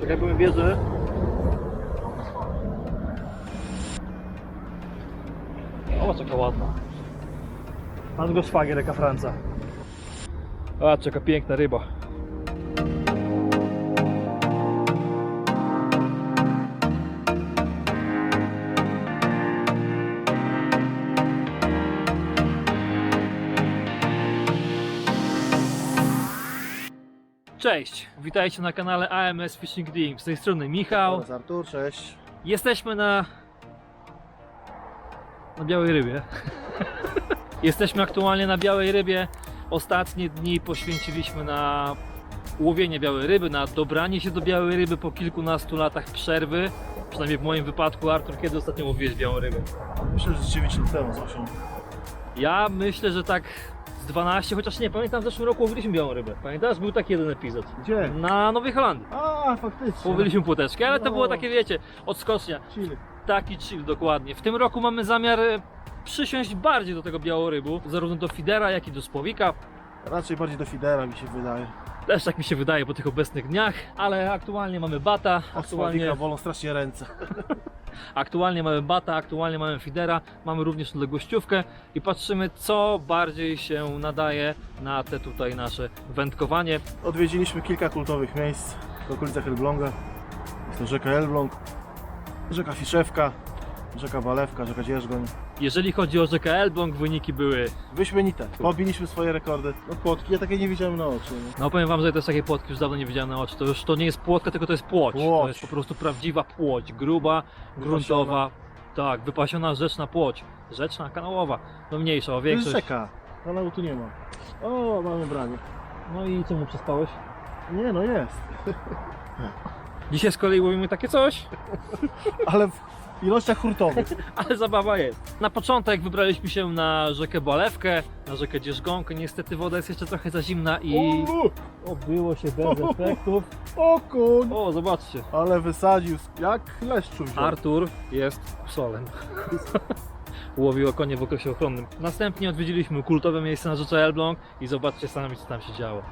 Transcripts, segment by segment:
Tak jakby mi bierze. O, jaka ładna. Pan go szwagier, jaka Franca. A, jaka piękna ryba. Cześć, witajcie na kanale AMS Fishing Team. Z tej strony Michał. Oraz Artur, cześć. Jesteśmy na. na białej rybie. Jesteśmy aktualnie na białej rybie. Ostatnie dni poświęciliśmy na łowienie białej ryby, na dobranie się do białej ryby po kilkunastu latach przerwy. Przynajmniej w moim wypadku, Artur, kiedy ostatnio łowiłeś białą rybę? Myślę, że z 9 lat temu z 8. Ja myślę, że tak 12, chociaż nie pamiętam, w zeszłym roku łowiliśmy białą rybę. Pamiętasz? Był taki jeden epizod. Gdzie? Na Nowej Holandii. A, faktycznie. Łowiliśmy płoteczkę, ale to No. było takie, wiecie, odskocznia. Chile. Taki chill, dokładnie. W tym roku mamy zamiar e, przysiąść bardziej do tego białorybu, zarówno do fidera, jak i do spławika. Raczej bardziej do Fidera mi się wydaje. Też tak mi się wydaje po tych obecnych dniach, ale aktualnie mamy bata, Od aktualnie, Sławika bolą strasznie ręce. aktualnie mamy bata, aktualnie mamy fidera, mamy również odległościówkę i patrzymy co bardziej się nadaje na te tutaj nasze wędkowanie. Odwiedziliśmy kilka kultowych miejsc w okolicach Elbląga. Jest to rzeka Elbląg, rzeka Fiszewka, rzeka Walewka, rzeka Dzierżgoń. Jeżeli chodzi o rzekę Elbląg, wyniki były, Wyśmienite. Pobiliśmy swoje rekordy. No płotki, ja takie nie widziałem na oczy. nie? no powiem wam, że też takie płotki już dawno nie widziałem na oczy, to już to nie jest płotka, tylko to jest płoć. To Płoć. jest po prostu prawdziwa płoć, gruba, gruntowa, tak, wypasiona rzeczna płoć. Rzeczna, kanałowa, no mniejsza o To jest większość. rzeka. Kanału tu nie ma. O, mamy branie. No i co mu przespałeś? Nie, no jest. Dzisiaj z kolei łowimy takie coś, Ale w ilościach hurtowych. ale zabawa jest. Na początek wybraliśmy się na rzekę Balewkę, na rzekę Dzierżgonkę. Niestety woda jest jeszcze trochę za zimna i O, obyło się bez efektów. o kuń! O, zobaczcie. Ale wysadził jak leszczu wziął. Artur jest solem. Łowił konie w okresie ochronnym. Następnie odwiedziliśmy kultowe miejsce na rzece Elbląg i zobaczcie sami co tam się działo.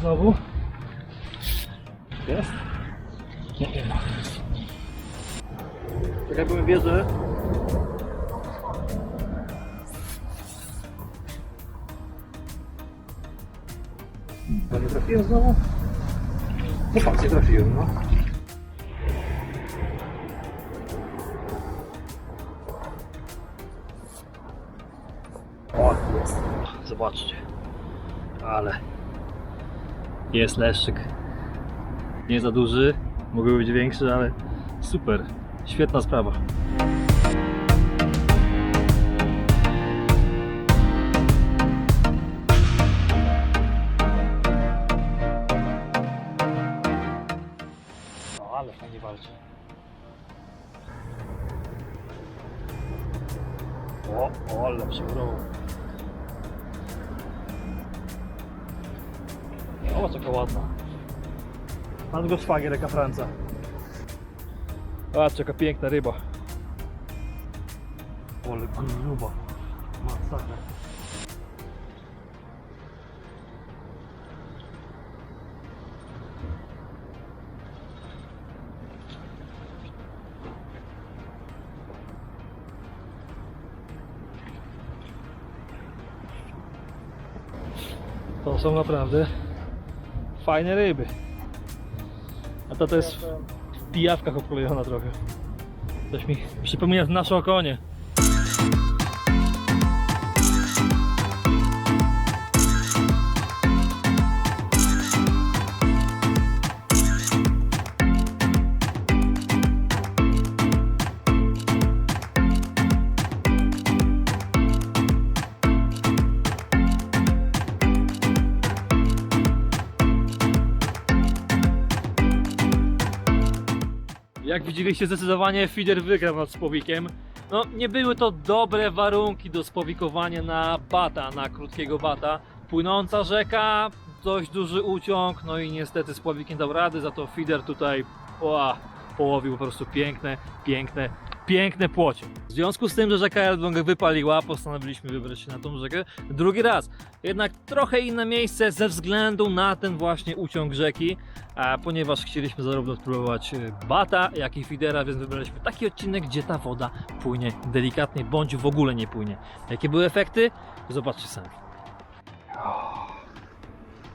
Znowu. Jest? Nie wiem. Tak jakbym bierze. No nie trafiłem znowu? No faktycznie trafiłem, no. Jest leszczyk. Nie za duży, mógłby być większy, ale super. Świetna sprawa. No ale fajnie walczy. O, o ale przybrował. O, jaka ładna. Pan go szwagier, jaka Franca. Patrz, jaka piękna ryba. Ale gruba. Masakra. To są naprawdę fajne ryby. A to to jest w pijawkach okrojona trochę. Coś mi przypomina nasze okonie. Jak widzieliście, zdecydowanie feeder wygrał nad Spowikiem. No, nie były to dobre warunki do spowikowania na bata, na krótkiego bata. Płynąca rzeka, dość duży uciąg, no i niestety Spławik nie dał rady, za to feeder tutaj ła, połowił po prostu piękne, piękne, piękne płocie. W związku z tym, że rzeka Elbląg wypaliła, postanowiliśmy wybrać się na tą rzekę drugi raz. Jednak trochę inne miejsce ze względu na ten właśnie uciąg rzeki, a ponieważ chcieliśmy zarówno spróbować e, bata, jak i feedera, więc wybraliśmy taki odcinek, gdzie ta woda płynie delikatnie, bądź w ogóle nie płynie. Jakie były efekty? Zobaczcie sami.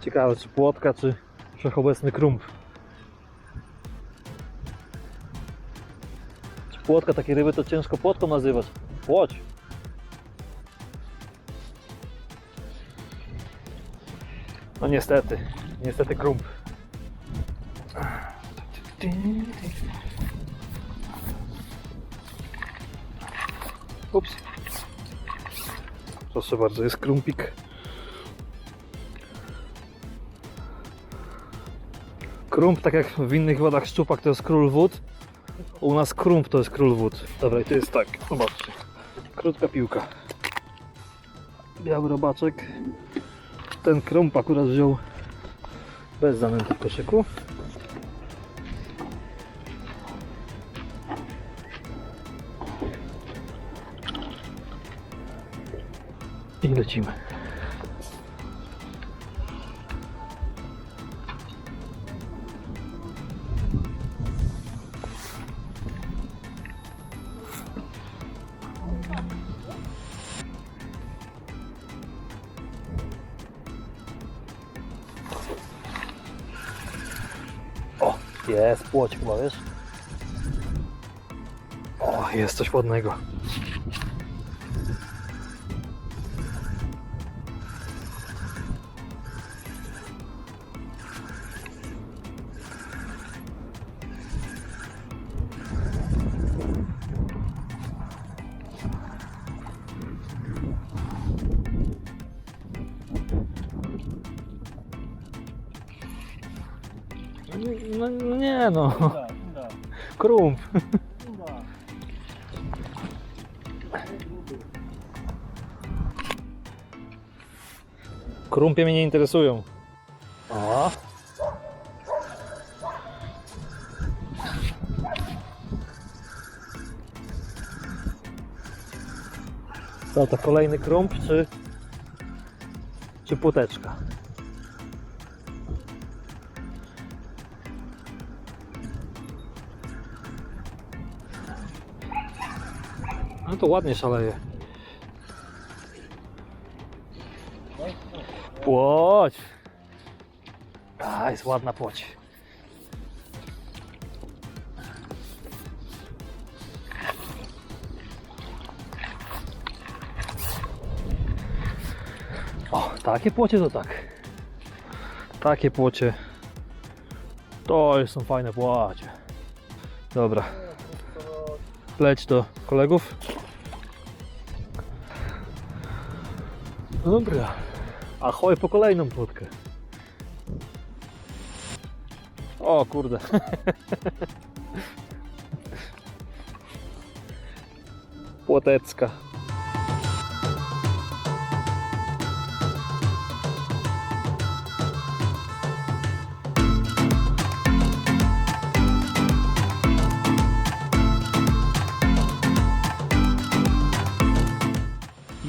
Ciekawe, czy płotka, czy wszechobecny krump. Płotka, takie ryby to ciężko płotką nazywać. Płoć. No niestety, niestety krump. Ups. Proszę bardzo, jest krumpik. Krump, tak jak w innych wodach szczupak, to jest król wód. U nas krump to jest król wód. Dobra, i to jest tak, zobaczcie. Krótka piłka. Biały robaczek. Ten krump akurat wziął bez zanęty w koszyku. I lecimy. Jest płoć chyba, wiesz? O, jest coś ładnego. No, no nie no, krump. Krumpie mnie nie interesują. O. Co to kolejny krump czy czy płoteczka? No to ładnie szaleje. Płoć! A, jest ładna płoć. O, takie płocie to tak. Takie płocie. To są fajne płocie. Dobra. Leć do kolegów. Dobra. Ahoj po kolejną płotkę. O kurde. Płotecka.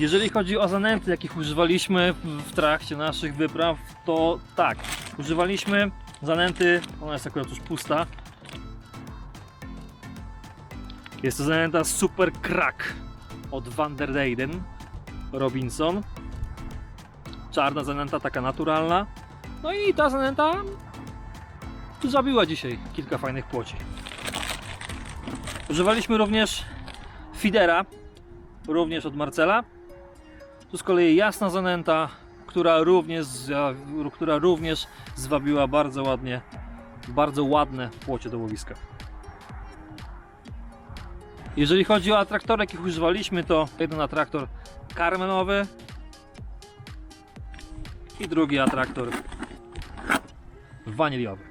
Jeżeli chodzi o zanęty, jakich używaliśmy w- trakcie naszych wypraw, to tak, używaliśmy zanęty, ona jest akurat już pusta. Jest to zanęta Super Crack od Van der Robinson. Czarna zanęta, taka naturalna. No i ta zanęta zabiła dzisiaj kilka fajnych płoci. Używaliśmy również feedera, również od Marcela. Tu z kolei jasna zanęta, która również, która również zwabiła bardzo ładnie, bardzo ładne płocie do łowiska. Jeżeli chodzi o atraktory, jakich używaliśmy, to jeden atraktor karmenowy i drugi atraktor waniliowy.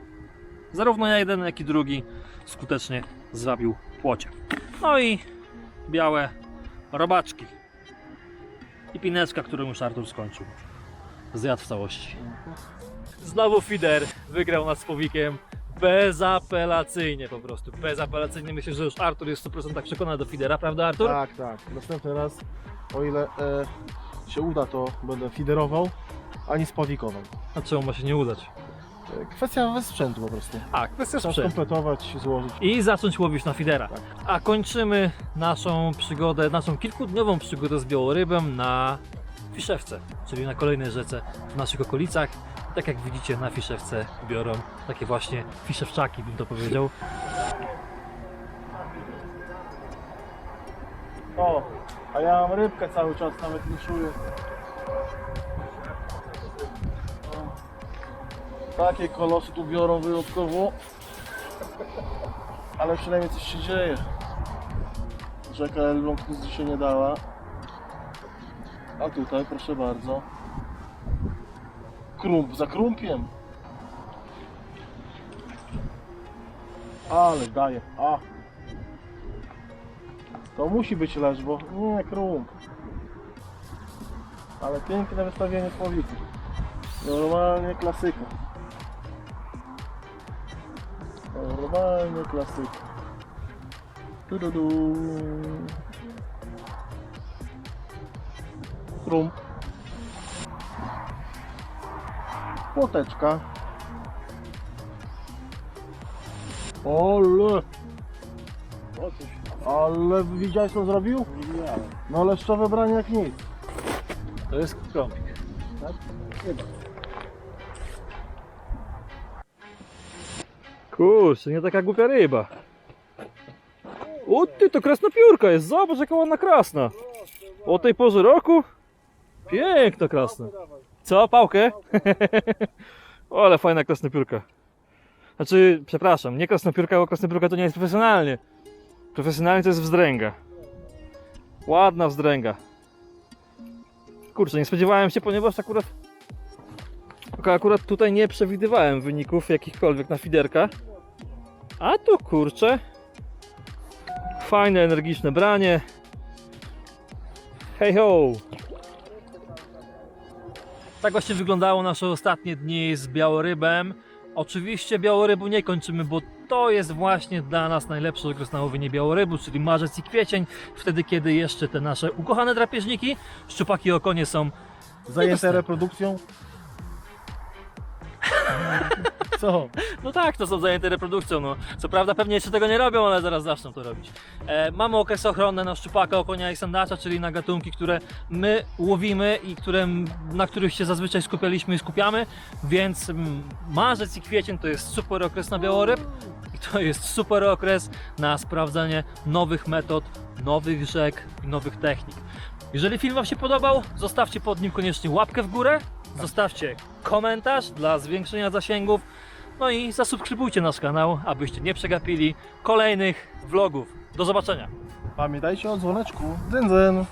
Zarówno jeden, jak i drugi skutecznie zwabił płocie. No i białe robaczki. I pineczka, którą już Artur skończył. Zjadł w całości. Znowu Fider wygrał nad Słowikiem bezapelacyjnie po prostu. Bezapelacyjnie. Myślę, że już Artur jest 100% przekonany do Fidera, prawda Artur? Tak, tak. Następny raz, o ile e, się uda, to będę fiderował, ani spawikował. A czemu ma się nie udać? Kwestia sprzętu po prostu. A, kwestia Trzeba sprzętu. skompletować, złożyć. I zacząć łowić na Fidera. Tak. A kończymy naszą przygodę, naszą kilkudniową przygodę z białorybem na Fiszewce, czyli na kolejnej rzece w naszych okolicach. Tak jak widzicie na Fiszewce biorą takie właśnie fiszewczaki, bym to powiedział. O, a ja mam rybkę cały czas, nawet nie czuję. Takie kolosy tu biorą wyjątkowo. Ale przynajmniej coś się dzieje. Rzeka Elbląg nic dzisiaj nie dała. A tutaj, proszę bardzo. Krump za krumpiem. Ale daje. A, to musi być leż, bo nie krump. Ale piękne wystawienie słowików. Normalnie klasyka. Normalnie klasyka. Du, du, du. Krump. Płoteczka. Ole! Ale widziałeś co zrobił? No leszczowe branie jak nic. To jest krąpik. Tak? Chyba. Kurczę, nie taka głupia ryba. O ty, to krasnopiórka jest, zobacz jaka ładna krasna. O tej porze roku? Piękna krasna. Co, pałkę? o, ale fajna krasnopiórka. Znaczy, przepraszam, nie krasnopiórka, bo krasnopiórka to nie jest profesjonalnie. Profesjonalnie to jest wzdręga. Ładna wzdręga. Kurczę, nie spodziewałem się, ponieważ akurat akurat tutaj nie przewidywałem wyników jakichkolwiek na fiderka. A tu kurczę. Fajne, energiczne branie. Hej ho! Tak właśnie wyglądało nasze ostatnie dni z białorybem. Oczywiście białorybu nie kończymy, bo to jest właśnie dla nas najlepszy okres na łowienie białorybu, czyli marzec i kwiecień, wtedy kiedy jeszcze te nasze ukochane drapieżniki, szczupaki i okonie są Zajęte Niedostępne. reprodukcją. Co? No tak, to są zajęte reprodukcją. No. Co prawda pewnie jeszcze tego nie robią, ale zaraz zaczną to robić. E, mamy okresy ochronne na szczupaka, okonia i sandacza, czyli na gatunki, które my łowimy i które, na których się zazwyczaj skupialiśmy i skupiamy, więc mm, marzec i kwiecień to jest super okres na białoryb i to jest super okres na sprawdzanie nowych metod, nowych rzek i nowych technik. Jeżeli film Wam się podobał, zostawcie pod nim koniecznie łapkę w górę, zostawcie komentarz dla zwiększenia zasięgów, no i zasubskrybujcie nasz kanał, abyście nie przegapili kolejnych vlogów. Do zobaczenia! Pamiętajcie o dzwoneczku. Dzen, dzen.